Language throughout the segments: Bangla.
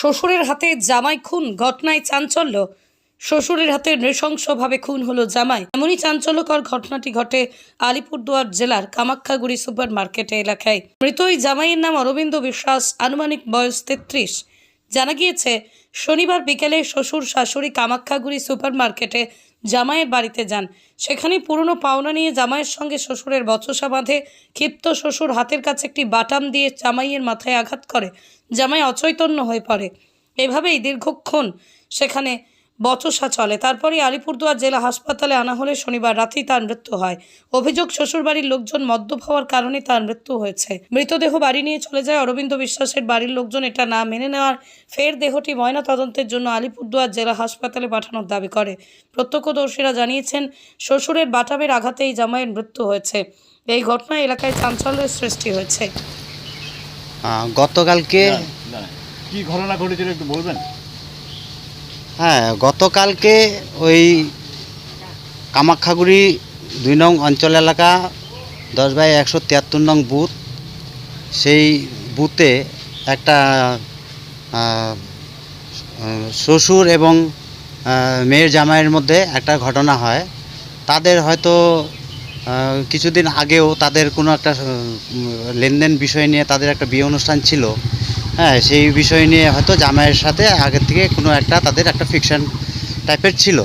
শ্বশুরের হাতে জামাই খুন, ঘটনায় চাঞ্চল্য। শ্বশুরের হাতে নৃশংসভাবে খুন হলো জামাই। এমনই চাঞ্চল্যকর ঘটনাটি ঘটে আলিপুরদুয়ার জেলার কামাখ্যাগুড়ি সুপার মার্কেটে এলাকায়। মৃত ওই জামাইয়ের নাম অরবিন্দ বিশ্বাস, আনুমানিক বয়স তেত্রিশ। জানা গিয়েছে, শনিবার বিকেলে শ্বশুর শাশুড়ি কামাখ্যাগুড়ি সুপার মার্কেটে জামাইয়ের বাড়িতে যান। সেখানে পুরনো পাওনা নিয়ে জামাইয়ের সঙ্গে শ্বশুরের বচসা বাঁধে। ক্ষিপ্ত শ্বশুর হাতের কাছে একটি বাটাম দিয়ে জামাইয়ের মাথায় আঘাত করে। জামাই অচৈতন্য হয়ে পড়ে। এভাবেই দীর্ঘক্ষণ সেখানে বচসা চলে। তারপরে আলিপুরদুয়ার জেলা হাসপাতালে আনা হলে শনিবার রাতেই তার মৃত্যু হয়। অভিযোগ শ্বশুরবাড়ির লোকজন মদ্যপ হওয়ার কারণে তার মৃত্যু হয়েছে। মৃতদেহ বাড়ি নিয়ে চলে যায় অরবিন্দ বিশ্বাসের বাড়ির লোকজন। এটা না মেনে নেওয়ার ফের দেহটি ময়না তদন্তের জন্য আলিপুরদুয়ার জেলা হাসপাতালে পাঠানোর দাবি করে। প্রত্যক্ষদর্শীরা জানিয়েছেন শ্বশুরের বাটামের আঘাতেই জামাইয়ের মৃত্যু হয়েছে। এই ঘটনায় এলাকায় চাঞ্চল্যের সৃষ্টি হয়েছে। গতকালকে কি ঘটনা ঘটেছিল একটু বলবেন? হ্যাঁ গতকালকে ওই কামাখ্যাগুড়ি দুই নং অঞ্চল এলাকা, দশ বাই একশো তিয়াত্তর নং বুথ, সেই বুথে একটা শ্বশুর এবং মেয়ের জামাইয়ের মধ্যে একটা ঘটনা হয়। তাদের হয়তো কিছুদিন আগেও তাদের কোনো একটা লেনদেন বিষয় নিয়ে তাদের একটা বিয়ে অনুষ্ঠান ছিল। হ্যাঁ সেই বিষয় নিয়ে হয়তো জামাইয়ের সাথে আগের থেকে কোনো একটা তাদের একটা ফিকশন টাইপের ছিল।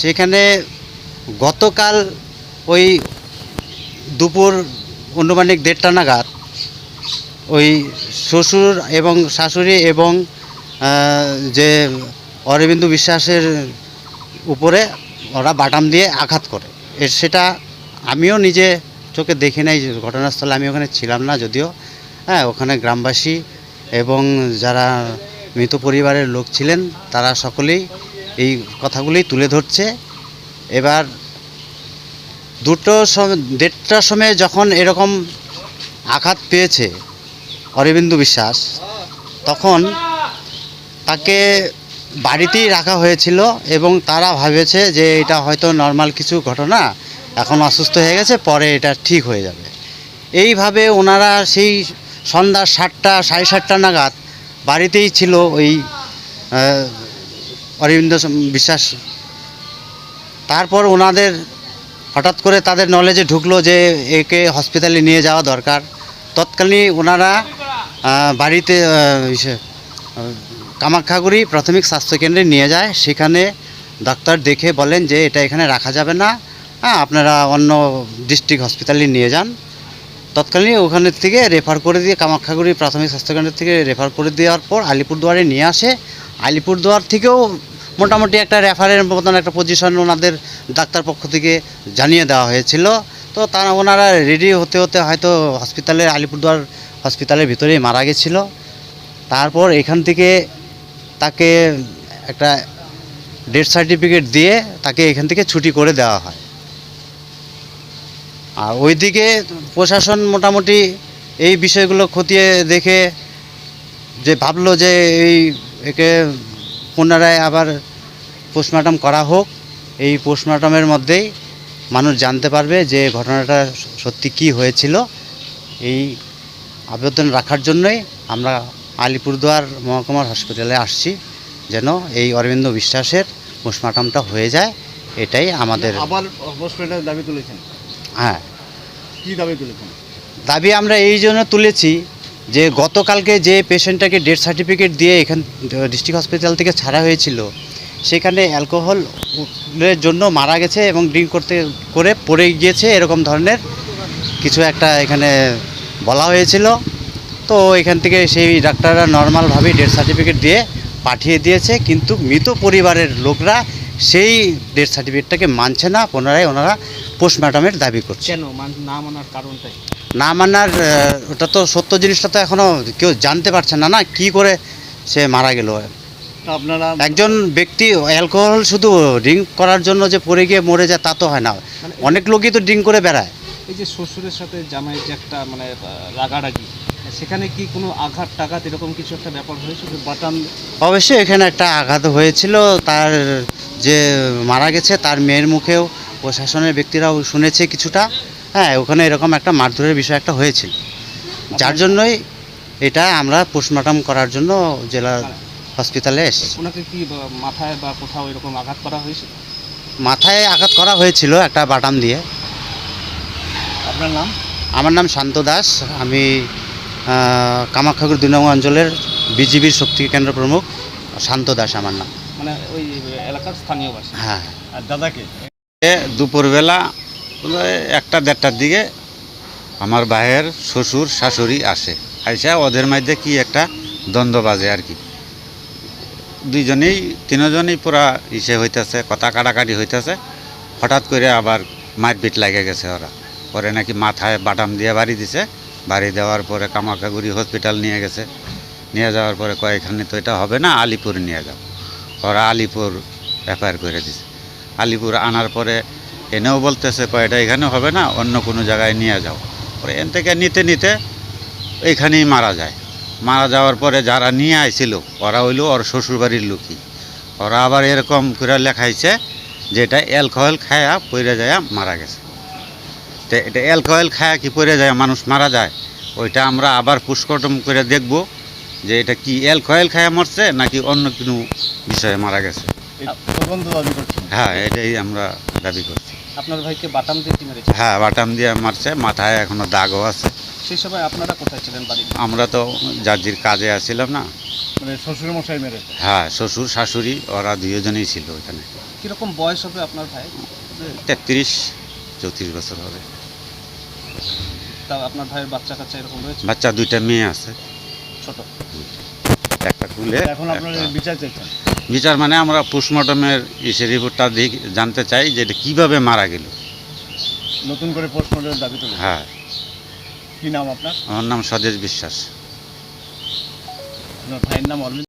সেখানে গতকাল ওই দুপুর অনুমানিক দেড়টা নাগাদ ওই শ্বশুর এবং শাশুড়ি এবং যে অরবিন্দু বিশ্বাসের উপরে ওরা বাটাম দিয়ে আঘাত করে। সেটা আমিও নিজে চোখে দেখি নাই, ঘটনাস্থলে আমি ওখানে ছিলাম না যদিও। হ্যাঁ ওখানে গ্রামবাসী এবং যারা মৃত পরিবারের লোক ছিলেন, তারা সকলেই এই কথাগুলোই তুলে ধরছে। এবার দুটো দেড়টার সময় যখন এরকম আঘাত পেয়েছে অরবিন্দু বিশ্বাস, তখন তাকে বাড়িতেই রাখা হয়েছিল এবং তারা ভেবেছে যে এটা হয়তো নর্মাল কিছু ঘটনা, এখন অসুস্থ হয়ে গেছে, পরে এটা ঠিক হয়ে যাবে। এইভাবে ওনারা সেই সন্ধ্যা সাতটা, সাড়ে সাতটা নাগাদ বাড়িতেই ছিল ওই অরবিন্দ বিশ্বাস। তারপর ওনাদের হঠাৎ করে তাদের নলেজে ঢুকলো যে একে হসপিটালে নিয়ে যাওয়া দরকার। তৎকালীন ওনারা বাড়িতে কামাখ্যাগুড়ি প্রাথমিক স্বাস্থ্যকেন্দ্রে নিয়ে যায়। সেখানে ডাক্তার দেখে বলেন যে এটা এখানে রাখা যাবে না। হ্যাঁ আপনারা অন্য ডিস্ট্রিক্ট হসপিটালে নিয়ে যান। তৎকালীন ওখানে থেকে রেফার করে দিয়ে কামাখ্যাগুড়ি প্রাথমিক স্বাস্থ্যকেন্দ্র থেকে রেফার করে দেওয়ার পর আলিপুরদুয়ারে নিয়ে আসে। আলিপুরদুয়ার থেকেও মোটামুটি একটা রেফারের মতন একটা পজিশন ওনাদের ডাক্তার পক্ষ থেকে জানিয়ে দেওয়া হয়েছিল। তো তারা ওনারা রেডি হতে হতে হয়তো হসপিটালে আলিপুরদুয়ার হসপিটালের ভিতরেই মারা গেছিল। তারপর এখান থেকে তাকে একটা ডেথ সার্টিফিকেট দিয়ে তাকে এখান থেকে ছুটি করে দেওয়া হয়। আর ওইদিকে প্রশাসন মোটামুটি এই বিষয়গুলো খতিয়ে দেখে যে ভাবলো যে এই একে পুনরায় আবার পোস্টমর্টম করা হোক। এই পোস্টমর্টমের মধ্যেই মানুষ জানতে পারবে যে ঘটনাটা সত্যি কি হয়েছিল। এই আবেদন রাখার জন্যই আমরা আলিপুরদুয়ার মহকুমার হসপিটালে আসছি যেন এই অরবিন্দ বিশ্বাসের পোস্টমর্টমটা হয়ে যায়। এটাই আমাদের আবার হসপিটালের দাবি তুলেছেন। হ্যাঁ। দাবি দাবি আমরা এই জন্য তুলেছি যে গতকালকে যে পেশেন্টটাকে ডেথ সার্টিফিকেট দিয়ে এখান ডিস্ট্রিক্ট হসপিটাল থেকে ছাড়া হয়েছিল, সেখানে অ্যালকোহলের জন্য মারা গেছে এবং ড্রিঙ্ক করতে, করে পড়ে গিয়েছে এরকম ধরনের কিছু একটা এখানে বলা হয়েছিল। তো এখান থেকে সেই ডাক্তাররা নর্মালভাবেই ডেথ সার্টিফিকেট দিয়ে পাঠিয়ে দিয়েছে, কিন্তু মৃত পরিবারের লোকরা সেই ডেথ সার্টিফিকেটটাকে মানছে না, পুনরায় ওনারা পোস্টমর্টমের দাবি করছে। কেন? না মানার কারণটাই? না মানার ওটা তো সত্য জিনিসটা তো এখনও কেউ জানতে পারছে না না কি করে সে মারা গেল। আপনারা একজন ব্যক্তি অ্যালকোহল শুধু ড্রিঙ্ক করার জন্য যে পড়ে গিয়ে মরে যায় তা তো হয় না। অনেক লোকই তো ড্রিঙ্ক করে বেড়ায়। এই যে শ্বশুরের সাথে জামাইয়ের যে একটা মানে রাগারাগি সেখানে কি কোনো আঘাত টাঘাত এরকম কিছু একটা ব্যাপার হয়েছে? যে বাটাম অবশ্যই এখানে একটা আঘাত হয়েছিল তার যে মারা গেছে তার মেয়ের মুখেও প্রশাসনের ব্যক্তিরাও শুনেছে কিছুটা। হ্যাঁ ওখানে এরকম একটা মারধরের বিষয় একটা হয়েছিল। যার জন্যই এটা আমরা পোস্টমর্টম করার জন্য জেলা হসপিটালে এসেছি। ওনাকে কি মাথায় বা কোথাও এরকম আঘাত করা হয়েছে? মাথায় আঘাত করা হয়েছিল একটা বাটাম দিয়ে। আপনার নাম? আমার নাম শান্ত দাস। আমি আহ, কামাখ্যাগুড়ি দুই নং অঞ্চলের বিজিবির শক্তি কেন্দ্র প্রমুখ। শান্ত দাস আমার নাম। মানে ওই এলাকার স্থানীয় বাসী হ্যাঁ। আর দাদাকে? দুপুরবেলা একটা দেড়টার দিকে আমার ভাইয়ের শ্বশুর, শাশুড়ি আসে। আইসা ওদের মধ্যে কি একটা দ্বন্দ্ব বাজে আর কি। দুইজনেই, তিনজনেই পুরা ইসে হইতেছে, কথা কাটাকাটি হইতেছে। হঠাৎ করে আবার মারপিট লাগে গেছে ওরা। পরে নাকি মাথায় বাটাম দিয়ে বাড়ি দিছে। বাড়ি দেওয়ার পরে কামাখাগুড়ি হসপিটাল নিয়ে গেছে। নিয়ে যাওয়ার পরে কয়েকখানে তো এটা হবে না, আলিপুর নিয়ে যাও। ওরা আলিপুর এফআইআর করে দিছে। আলিপুর আনার পরে এনেও বলতেছে, কয়টা এখানে হবে না, অন্য কোনো জায়গায় নিয়ে যাও। পরে এন থেকে নিতে নিতে এইখানেই মারা যায়। মারা যাওয়ার পরে যারা নিয়ে আইছিল, ওরা হইল ওর শ্বশুরবাড়ির লোকই ওরা আবার এরকম করে লেখাইছে যে এটা অ্যালকোহল খায়া পড়ে যায় মারা গেছে। তো এটা অ্যালকোহল খায়া কি পড়ে যায় মানুষ মারা যায়, ওইটা আমরা আবার পুষ্কটম করে দেখব যে এটা কি অ্যালকোহল খায়া মরছে নাকি অন্য কোনো বিষয়ে মারা গেছে। এই দাবি করছেন? হ্যাঁ এটাই আমরা দাবি করছি। আপনার ভাইকে বাটাম দিয়ে কি মেরেছে? হ্যাঁ বাটাম দিয়ে মারছে মাথায় এখনও দাগও আছে। সেই সময় আপনারা কোথায় ছিলেন বাড়িতে? আমরা তো জার্জির কাজে আসছিলাম না। মানে শ্বশুর মশাই মেরেছে? হ্যাঁ শ্বশুর শাশুড়ি ওরা দুজনেই ছিল ওইখানে। কীরকম বয়স হবে আপনার ভাই? তেত্রিশ চৌত্রিশ বছর হবে। তা আপনার ভাইয়ের বাচ্চা কাচ্চা এরকম রয়েছে? বাচ্চা দুইটা মেয়ে আছে। ছোট। একটা কুলে এখন আপনারা বিচার চাইছেন? বিচার মানে আমরা পোস্টমর্টমের ইসে রিপোর্টটা দিক জানতে চাই যে এটা কীভাবে মারা গেল। নতুন করে পোস্টমর্টমের দাবি তো হ্যাঁ। কী নাম আপনার? আমার নাম স্বদেশ বিশ্বাস। আপনার ভাইয়ের নাম অরবিন্দ